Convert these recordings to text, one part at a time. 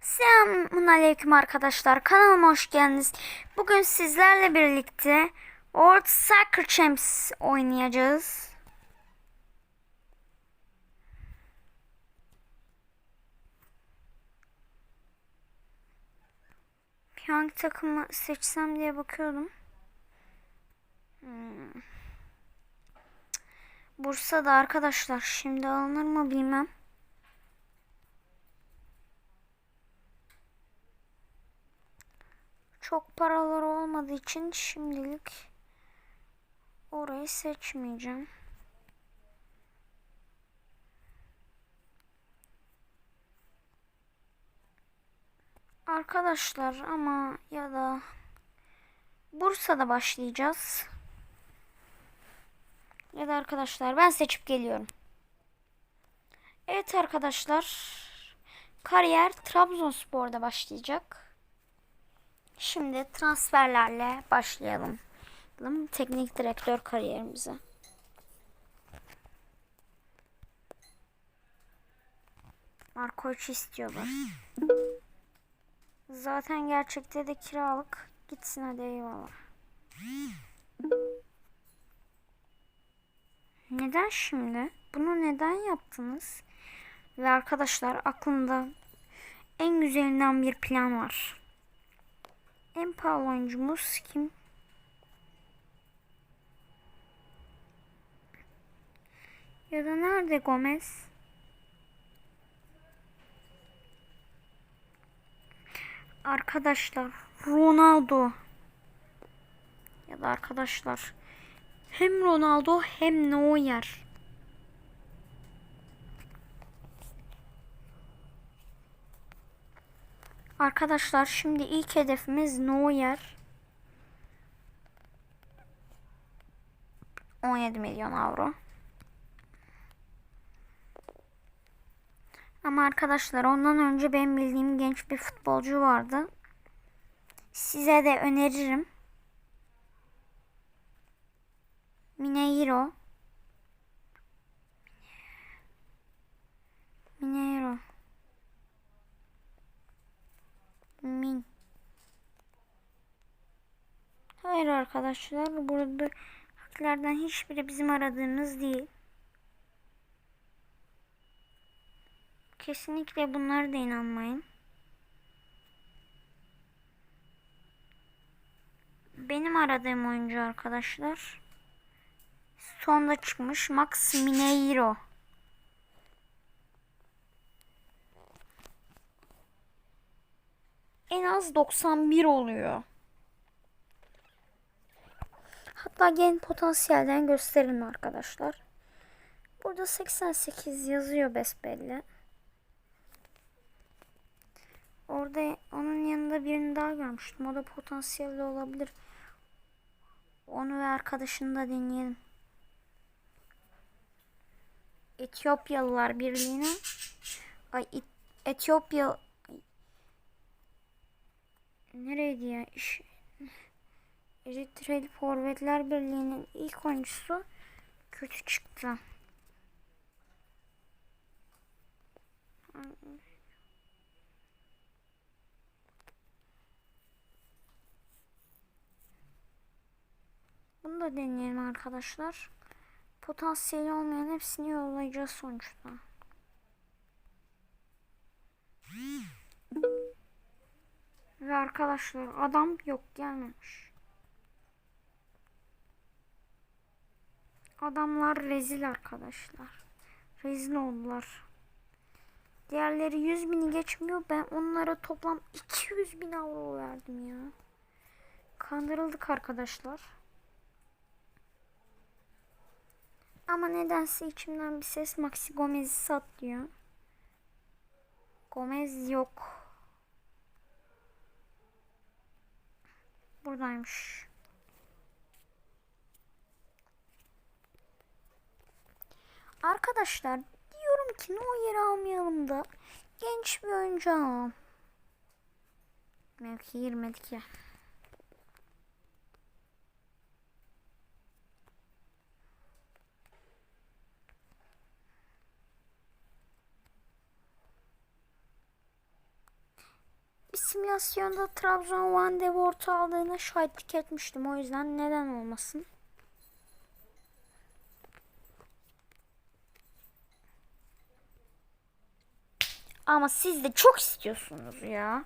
Selamun aleyküm arkadaşlar. Kanalıma hoş geldiniz. Bugün sizlerle birlikte World Soccer Champs oynayacağız. Hangi takımı seçsem diye bakıyordum. Hmm. Bursa'da arkadaşlar şimdi alınır mı bilmem. Çok paraları olmadığı için şimdilik orayı seçmeyeceğim. Arkadaşlar ama ya da Bursa'da başlayacağız. Ya da arkadaşlar ben seçip geliyorum. Evet arkadaşlar. Kariyer Trabzonspor'da başlayacak. Şimdi transferlerle başlayalım. Teknik direktör kariyerimize. Markovic istiyorlar. Zaten gerçekte de kiralık. Gitsin hadi eyvallah. Neden şimdi? Bunu neden yaptınız? Ve arkadaşlar aklımda en güzelinden bir plan var. En pahalı oyuncumuz kim? Ya da nerede Gomez? Arkadaşlar Ronaldo. Ya da arkadaşlar hem Ronaldo hem Neuer. Arkadaşlar şimdi ilk hedefimiz Neuer. 17 milyon avro. Ama arkadaşlar ondan önce benim bildiğim genç bir futbolcu vardı. Size de öneririm. Mineiro. Min. Hayır arkadaşlar burada harflerden hiçbiri bizim aradığımız değil. Kesinlikle bunlara da inanmayın. Benim aradığım oyuncu arkadaşlar. Sonda çıkmış Max Mineiro. En az 91 oluyor. Hatta gen potansiyelden gösterin arkadaşlar. Burada 88 yazıyor besbelli. Orada onun yanında birini daha görmüştüm. O da potansiyelli olabilir. Onu ve arkadaşını da deneyelim. Etiyopyalılar Birliği'ne Ay Etiyopya. Nereydi ya? İş... Eritreli Forvetler Birliği'nin ilk oyuncusu kötü çıktı. Bunu da deneyelim arkadaşlar. Potansiyeli olmayan hepsini yollayacağız sonuçta. Ve arkadaşlar adam yok gelmemiş. Adamlar rezil arkadaşlar. Rezil oldular. Diğerleri 100 bini geçmiyor. Ben onlara toplam 200 bin avro verdim ya. Kandırıldık arkadaşlar. Ama nedense içimden bir ses Maxi Gomez'i sat diyor. Gomez yok. Buradaymış. Arkadaşlar diyorum ki o yeri almayalım da genç bir oyuncu alalım. Mevki girmedik ya. Simülasyonda Trabzon Van de Voort aldığına şahitlik etmiştim. O yüzden neden olmasın? Ama siz de çok istiyorsunuz ya.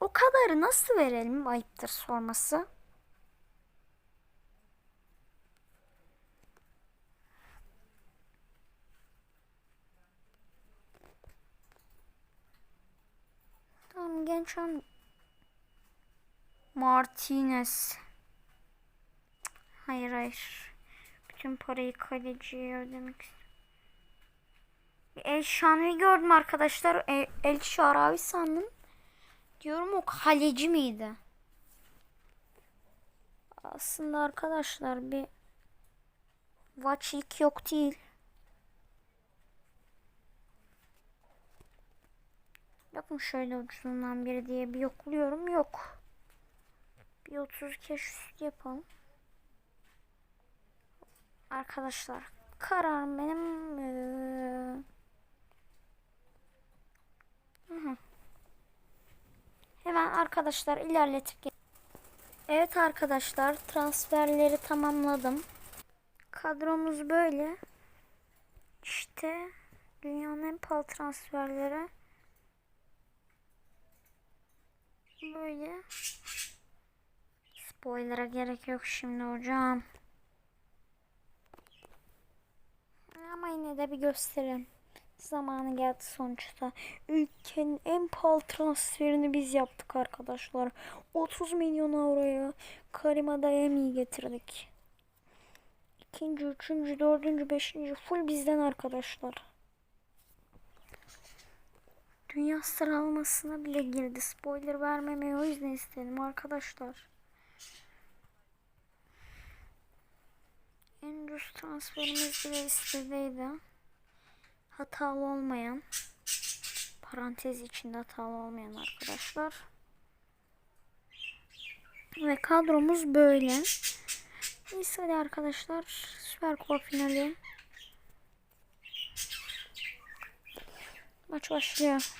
O kadarı nasıl verelim ayıptır sorması. Tamam genç an Martinez. Hayır hayır. Bütün parayı kaleciye ödemek istiyorum. El Şanvi gördüm arkadaşlar. El, El Şaravi sandım. Diyorum o kaleci miydi? Aslında arkadaşlar bir Vaçik yok değil. Bakın şöyle ucuzundan biri diye bir yokluyorum. Yok. Bir 30 keş üstü yapalım. Arkadaşlar kararım benim. Hemen arkadaşlar ilerletip Evet arkadaşlar transferleri tamamladım. Kadromuz böyle. İşte dünyanın en pahalı transferleri. Böyle. Spoiler'a gerek yok şimdi hocam. Ama yine de bir gösterin. Zamanı geldi sonuçta. Ülkenin en pahalı transferini biz yaptık arkadaşlar. 30 milyon avroya Karim Adeyemi'yi getirdik. İkinci, üçüncü, dördüncü, beşinci full bizden arkadaşlar. Dünya sıralamasına bile girdi. Spoiler vermemeyi o yüzden istedim arkadaşlar. En ucuz transferimiz bile listedeydi. Hatalı olmayan. Parantez içinde hatalı olmayan arkadaşlar. Ve kadromuz böyle. Neyse arkadaşlar. Süper Kupa finali. Maç başlıyor.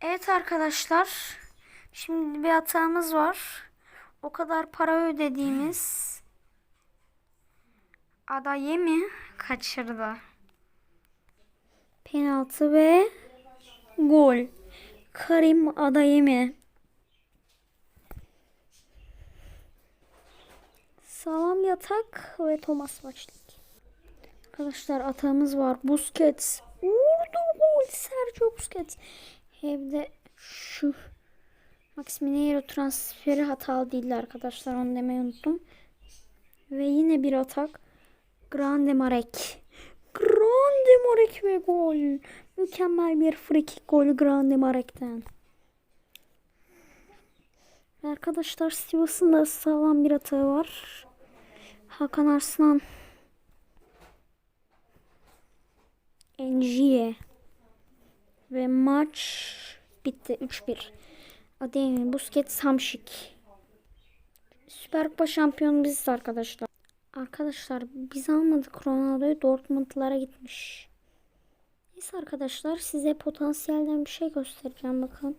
Evet arkadaşlar. Şimdi bir hatamız var. O kadar para ödediğimiz Adayemi kaçırdı. Penaltı ve gol. Karim Adayemi. Sağlam yatak ve Thomas Vaçlik. Arkadaşlar atağımız var. Busquets. Vurdu gol. Sergio Busquets. Hem de şu Max Mineiro transferi hatalı değildi arkadaşlar. Onu demeyi unuttum. Ve yine bir atak. Grande Marek. Grande Marek ve gol. Mükemmel bir free kick golü Grande Marek'ten. Arkadaşlar Sivas'ın da sağlam bir atağı var. Hakan Arslan. Enjiye. Ve maç bitti 3-1. Ademi, Busquets, Hamşik. Süper Kupa şampiyonu biziz arkadaşlar. Arkadaşlar biz almadık Ronaldo'yu Dortmund'lara gitmiş. Neyse arkadaşlar size potansiyelden bir şey göstereceğim bakalım.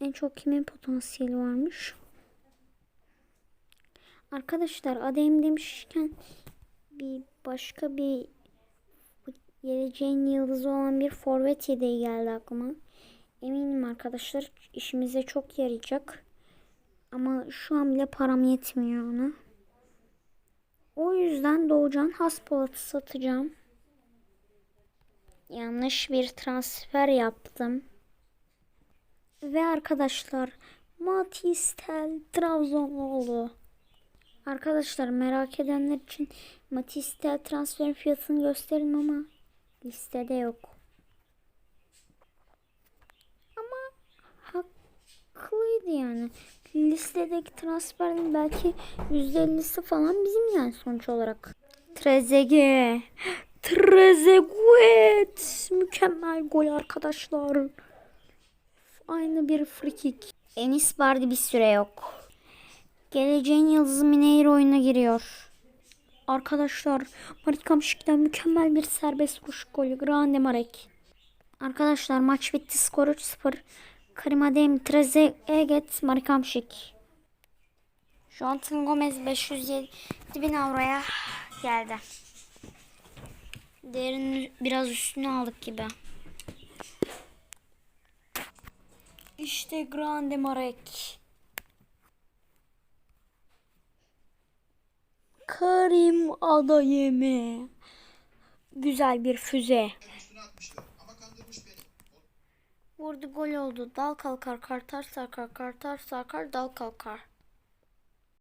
En çok kimin potansiyeli varmış. Arkadaşlar adayım demişken bir başka bir geleceğin yıldızı olan bir forvet yedeği geldi aklıma. Eminim arkadaşlar işimize çok yarayacak. Ama şu an bile param yetmiyor ona. O yüzden Doğucan Haspolat'ı satacağım. Yanlış bir transfer yaptım. Ve arkadaşlar Matistel Trabzon oldu. Arkadaşlar merak edenler için Matistel transfer fiyatını gösterin ama listede yok. Ama haklıydı yani. Listedeki transferin belki %50'si falan bizim yani sonuç olarak. Trezeguet. Trezeguet. Mükemmel gol arkadaşlar. Aynı bir free kick. Enis Bardi bir süre yok. Geleceğin Yıldızı Mineiro oyuna giriyor. Arkadaşlar Marit Kamşik'ten mükemmel bir serbest vuruş golü. Grande Marek. Arkadaşlar maç bitti. Skor 3-0. Karim Adem, Trezeguet, Marit Kamşik. Şu an Tın Gomez 507 bin avroya geldi. Değerinin biraz üstüne aldık gibi. İşte Grande Marek. Karim Adayemi. Güzel bir füze. Vurdu gol oldu. Dal kalkar kartar sarkar kartar sarkar dal kalkar.